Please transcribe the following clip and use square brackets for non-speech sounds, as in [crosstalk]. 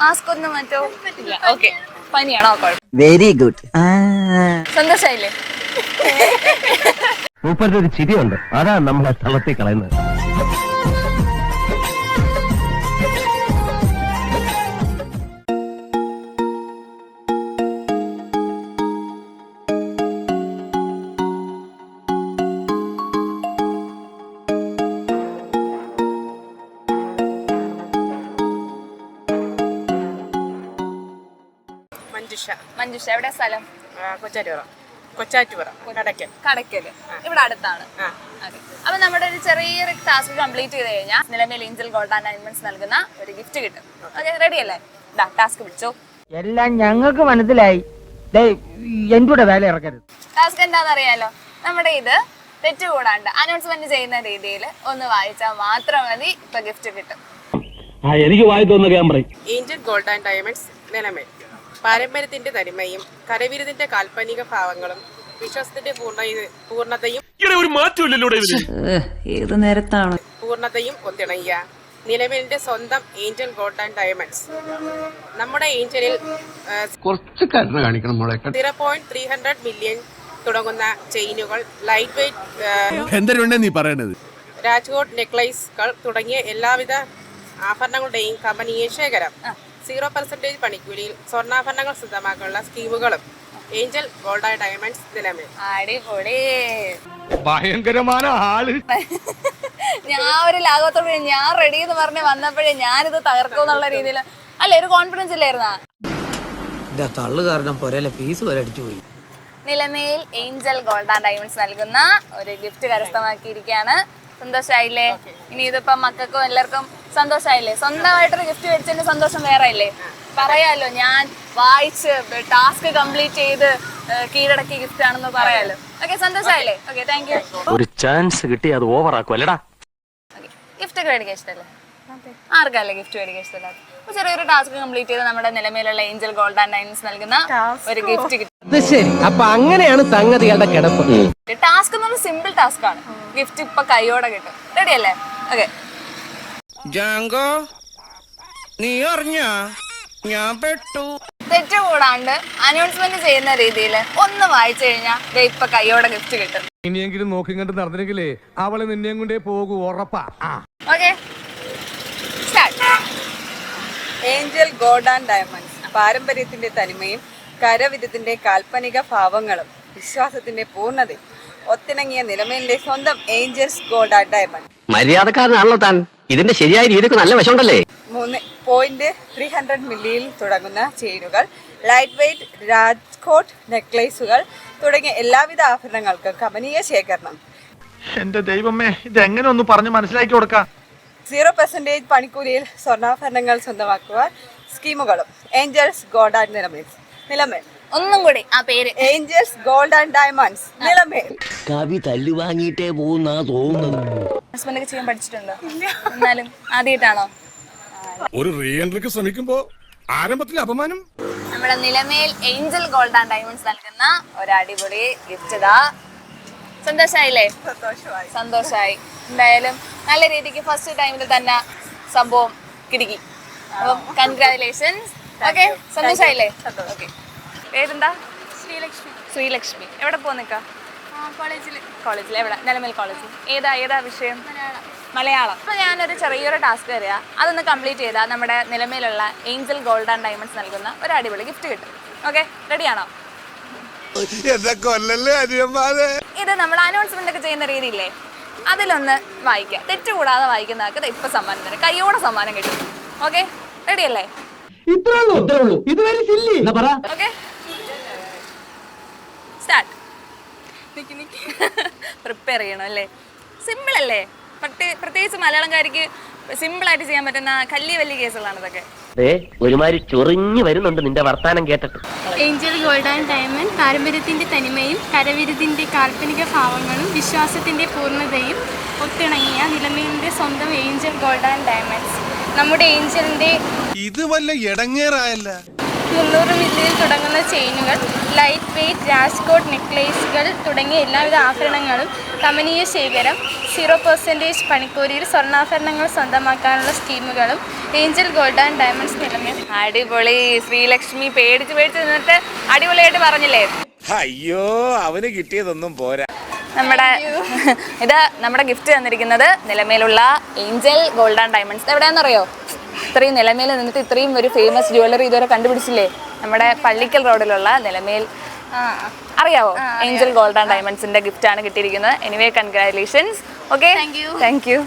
Mask ഒന്നും മറ്റോ? ഇല്ല ഓക്കെ പനിയാണോ? വെരി ഗുഡ് സന്തോഷായില്ലേ? മൂപ്പരുടെ ഒരു ചിരിയുണ്ട്. അതാണ് നമ്മളെ തളർത്തി കളയുന്നത്. മഞ്ജുഷ. മഞ്ജുഷ എവിടെ സ്ഥലം? കൊച്ചാറ്റുപുറ കൊച്ചാറ്റുപുറ കടയ്ക്കൽ കടയ്ക്കൽ ഇവിടെ അടുത്താണ്. അതെ. അപ്പൊ നമ്മുടെ ഒരു ചെറിയൊരു ടാസ്ക് കംപ്ലീറ്റ് ചെയ്ത് കഴിഞ്ഞാൽ നിലവിൽ ഏഞ്ചൽ ഗോൾഡ് ആൻഡ് ഡയമണ്ട്സ് നൽകുന്ന ഒരു ഗിഫ്റ്റ് കിട്ടും. ഓക്കെ റെഡി അല്ലേ? ഇതാ ടാസ്ക് പിടിച്ചോ. എല്ലാം ഞങ്ങൾക്ക് മനസ്സിലായി. എന്റെ വേല ഇറക്കരുത്. ടാസ്ക് എന്താണെന്ന് അറിയാലോ നമ്മുടെ ഇത് തെറ്റുകൂടാണ്ട് അനൗൺസ്മെന്റ് ചെയ്യുന്ന രീതിയിൽ ഒന്ന് വായിച്ചാൽ മാത്രം മതി. ഇപ്പൊ ഗിഫ്റ്റ് കിട്ടും. ആ എനിക്ക് വായി തോന്നുന്ന ഞാൻ പറയും. Angel Gold and Diamonds Nilamel. പാരമ്പര്യത്തിന്റെ തനിമയും കരവിരുതിന്റെ കാൽപ്പനിക ഭാവങ്ങളും വിശ്വാസത്തിന്റെ പൂർണ പൂർണതയും ഏത് നേരത്താണ്? പൂർണതയും ഒത്തിണങ്ങിയ നിലവിലിന്റെ സ്വന്തം ഏഞ്ചൽ ഗോൾഡ് ആൻഡ് ഡയമണ്ട്സ്. നമ്മുടെ ഏഞ്ചലിൽ കുറച്ച് കാണിക്കണം zero point three hundred million തുടങ്ങുന്ന ചെയിനുകൾ ലൈറ്റ് വെയിറ്റ് നീ പറയണത്. രാജ്കോട്ട് നെക്ലൈസുകൾ തുടങ്ങിയ എല്ലാവിധ ആഭരണങ്ങളുടെയും കമ്പനിയെ ശേഖരം. സീറോ പെർസെന്റേജ് പണിക്കൂലിയിൽ സ്വർണാഭരണങ്ങൾ സ്വന്തമാക്കാനുള്ള സ്കീമുകളും Angel Gold and Diamonds Nilamel അടിപൊളി. ഭയങ്കരമായ ആൾ. [laughs] ഞാൻ ഒരു ലാഘവത്തോട് ഞാൻ റെഡി എന്ന് പറഞ്ഞ് വന്നപ്പോഴേ ഞാനിത് തകർക്കും എന്നുള്ള രീതിയിൽ അല്ല ഒരു കോൺഫിഡൻസ് ഇല്ലായിരുന്നാ? തള്ളു കാരണം പോരല്ലേ ഫീസ് വരെ അടിച്ചു പോയി. Nilamel Angel Gold and Diamonds നൽകുന്ന ഒരു ഗിഫ്റ്റ് കരസ്ഥമാക്കിയിരിക്കുകയാണ്. സന്തോഷമായില്ലേ ഇനി ഇതിപ്പോ മക്കൾക്കും എല്ലാവർക്കും സന്തോഷായില്ലേ? സ്വന്തമായിട്ടൊരു ഗിഫ്റ്റ് മേടിച്ചതിന്റെ സന്തോഷം വേറെ ഇല്ലേ പറയാലോ ഞാൻ വായിച്ച് ടാസ്ക് കംപ്ലീറ്റ് ചെയ്ത് കീഴടക്കി കീഴടക്കിയ ഗിഫ്റ്റ് ആണെന്ന് പറയാലോ. ഓക്കെ സന്തോഷമായില്ലേ ഓക്കെ താങ്ക് യു ഒരു ചാൻസ് കിട്ടി അത് ഓവർ ആക്കും അല്ലടാ? ഗിഫ്റ്റ് ഒക്കെ മേടിക്കാൻ ഇഷ്ടമല്ലേ ആർക്കല്ലേ ഗിഫ്റ്റ് മേടിക്കാൻ ഇഷ്ടമല്ലാതെ ചെറിയൊരു ടാസ്ക് കംപ്ലീറ്റ് ചെയ്ത് നമ്മുടെ നിലമേലുള്ള ഏഞ്ചൽ ഗോൾഡ് ആൻഡ് ഡയമണ്ട്സ് നൽകുന്ന ഒരു ഗിഫ്റ്റ് കിട്ടും. അത് ശരി. അപ്പൊ അങ്ങനെയാണ് സംഗതികളുടെ കിടപ്പ്. ടാസ്ക് എന്ന് പറഞ്ഞാൽ സിമ്പിൾ ടാസ്ക് ആണ്. ഗിഫ്റ്റ് ഇപ്പൊ കൈയോടെ കിട്ടും. റെഡി അല്ലേ? ഓക്കെ ജാങ്കോ നീ അറിഞ്ഞ? ഞാൻ പെട്ടു. തെറ്റ് കൂടാണ്ട് അനൗൺസ്മെന്റ് ചെയ്യുന്ന രീതിയിൽ ഒന്ന് വായിച്ചു കഴിഞ്ഞാൽ ദേ ഇപ്പൊ കൈയോടെ ഗിഫ്റ്റ് കിട്ടും. ഇനിയെങ്കിലും നോക്കി കണ്ട് നടന്നില്ലെങ്കിലേ അവൾ നിന്നെയും കൊണ്ടേ പോകൂ ഉറപ്പാ. Okay start Angel Gold and Diamonds പാരമ്പര്യത്തിന്റെ തനിമയും കരവിധത്തിന്റെ കാൽപ്പനിക ഭാവങ്ങളും വിശ്വാസത്തിന്റെ പൂർണതയും ഒത്തിണങ്ങിയ നിലമേലിന്റെ സ്വന്തം ഏഞ്ചൽസ് ഗോൾഡ് ആൻഡ് ഡയമണ്ട് മര്യാദക്കാരനാണല്ലോ താൻ. ഇതിന്റെ ശരിയായ രീതിക്ക് നല്ല വശമുണ്ടല്ലേ? മൂന്ന് പോയിന്റ് ത്രീ ഹൺഡ്രഡ് മില്ലിയിൽ തുടങ്ങുന്ന ചെയിനുകൾ ലൈറ്റ് വെയ്റ്റ് രാജ്കോട്ട് നെക്ലേസുകൾ തുടങ്ങിയ എല്ലാവിധ ആഭരണങ്ങൾക്കും കമനീയ ശേഖരണം. എന്റെ ദൈവമേ ഇത് എങ്ങനെ ഒന്ന് പറഞ്ഞു മനസ്സിലാക്കി കൊടുക്കാം? സീറോ പെർസെന്റേജ് പണിക്കൂലിയിൽ സ്വർണാഭരണങ്ങൾ സ്വന്തമാക്കുവാൻ സ്കീമുകളും. Angels Gold and Nilamel Nilamel. ഒന്നും കൂടി ആ പേര്. Angels Gold and Diamonds Nilamel. കവി തല്ലു വാങ്ങിയിട്ടേ പോകുന്ന തോന്നുന്നത് ഹസ്ബൻഡ് ഒക്കെ ചെയ്യാൻ പഠിച്ചിട്ടുണ്ടോ? എന്നാലും ആദ്യമായിട്ടാണോ? ഒരു റീഎൻട്രിക്ക് ശ്രമിക്കുമ്പോ ആരംഭത്തിൽ അപമാനം? നമ്മുടെ Nilamel Angel Gold and Diamonds നൽകുന്ന ഒരു അടിപൊളി ഗിഫ്റ്റ് ഇതാ. സന്തോഷായില്ലേ? സന്തോഷമായി. സന്തോഷായി. എന്തായാലും നല്ല രീതിക്ക് ഫസ്റ്റ് ടൈമിൽ തന്നെ സംഭവം കിടുക്കി. അപ്പം കൺഗ്രാറ്റുലേഷൻസ് ഓക്കെ സന്തോഷായില്ലേ? ഓക്കെ പേരെന്താ? ശ്രീലക്ഷ്മി. ശ്രീലക്ഷ്മി. എവിടെ പോന്നിക്ക കോളേജിൽ കോളേജിൽ എവിടെ? നിലമേൽ കോളേജിൽ ഏതാ ഏതാ വിഷയം? മലയാളം. അപ്പോൾ ഞാനൊരു ചെറിയൊരു ടാസ്ക് തരിക അതൊന്ന് കംപ്ലീറ്റ് ചെയ്താൽ നമ്മുടെ നിലമേലുള്ള ഏഞ്ചൽ ഗോൾഡ് ആൻഡ് ഡയമണ്ട്സ് നൽകുന്ന ഒരു അടിപൊളി ഗിഫ്റ്റ് കിട്ടും. ഓക്കെ റെഡിയാണോ ഇത് നമ്മൾ അനൗൺസ്മെന്റ് ഒക്കെ ചെയ്യുന്ന രീതിയില്ലേ? അതിലൊന്ന് വായിക്കാം. തെറ്റുകൂടാതെ വായിക്കുന്ന ആൾക്ക് ഇപ്പൊ സമ്മാനം തരും. കൈയോടെ സമ്മാനം കിട്ടും. ഓക്കെ റെഡി അല്ലേ? ഇത് വരെ സില്ലി എന്നാ പറ ഓക്കെ പ്രിപ്പയർ [laughs] ചെയ്യണം അല്ലേ? സിമ്പിൾ അല്ലേ? പ്രത്യേക പ്രത്യേകിച്ച് മലയാളംകാരിക്ക് സിമ്പിൾ ആയിട്ട് ചെയ്യാൻ പറ്റുന്ന കല്ലി വലിയ കേസുകളാണ് ഇതൊക്കെ. ഒരുമാതിരി ചൊറിഞ്ഞു വരുന്നുണ്ട് നിന്റെ വർത്താനം കേട്ടിട്ട്. ഏഞ്ചൽ ഗോൾഡ് ആൻഡ് ഡയമണ്ട് പാരമ്പര്യത്തിന്റെ തനിമയും കരവിരുതിന്റെ കാൽപ്പനിക ഭാവങ്ങളും വിശ്വാസത്തിന്റെ പൂർണതയും ഒത്തിണങ്ങിയ നിലമേലിന്റെ സ്വന്തം ഏഞ്ചൽ ഗോൾഡ് ആൻഡ് ഡയമണ്ട്സ് നമ്മുടെ ഏഞ്ചലിന്റെ ഇത് വല്ല ഇടങ്ങേറായല്ല മുന്നൂറ് മില്ലിയിൽ തുടങ്ങുന്ന ചെയിനുകൾ ലൈറ്റ് വെയ്റ്റ് രാജ്കോട്ട് നെക്ലേസുകൾ തുടങ്ങിയ എല്ലാവിധ ആഭരണങ്ങളും കമനീയ ശേഖരം സീറോ പെർസെന്റേജ് പണിക്കൂലിയിൽ സ്വർണാഭരണങ്ങൾ സ്വന്തമാക്കാനുള്ള സ്കീമുകളും Angel Gold and Diamonds Nilamel അടിപൊളി. ശ്രീലക്ഷ്മി പേടിച്ച് പേടിച്ച് നിന്നിട്ട് അടിപൊളിയായിട്ട് പറഞ്ഞില്ലേ? അയ്യോ അവന് കിട്ടിയതൊന്നും പോരാ. നമ്മുടെ ഇത് നമ്മുടെ ഗിഫ്റ്റ് തന്നിരിക്കുന്നത് നിലമേലുള്ള ഏഞ്ചൽ ഗോൾഡ് ആൻഡ് ഡയമണ്ട്സ് എവിടെയാണെന്നറിയോ? ഇത്രയും നിലമേൽ നിന്നിട്ട് ഇത്രയും ഒരു ഫേമസ് ജ്വല്ലറി ഇതുവരെ കണ്ടുപിടിച്ചില്ലേ? നമ്മുടെ പള്ളിക്കൽ റോഡിലുള്ള നിലമേൽ. അറിയാവോ? ഏഞ്ചൽ ഗോൾഡ് ആൻഡ് ഡയമണ്ട്സിന്റെ ഗിഫ്റ്റ് ആണ് കിട്ടിയിരിക്കുന്നത്. Anyway congratulations okay thank you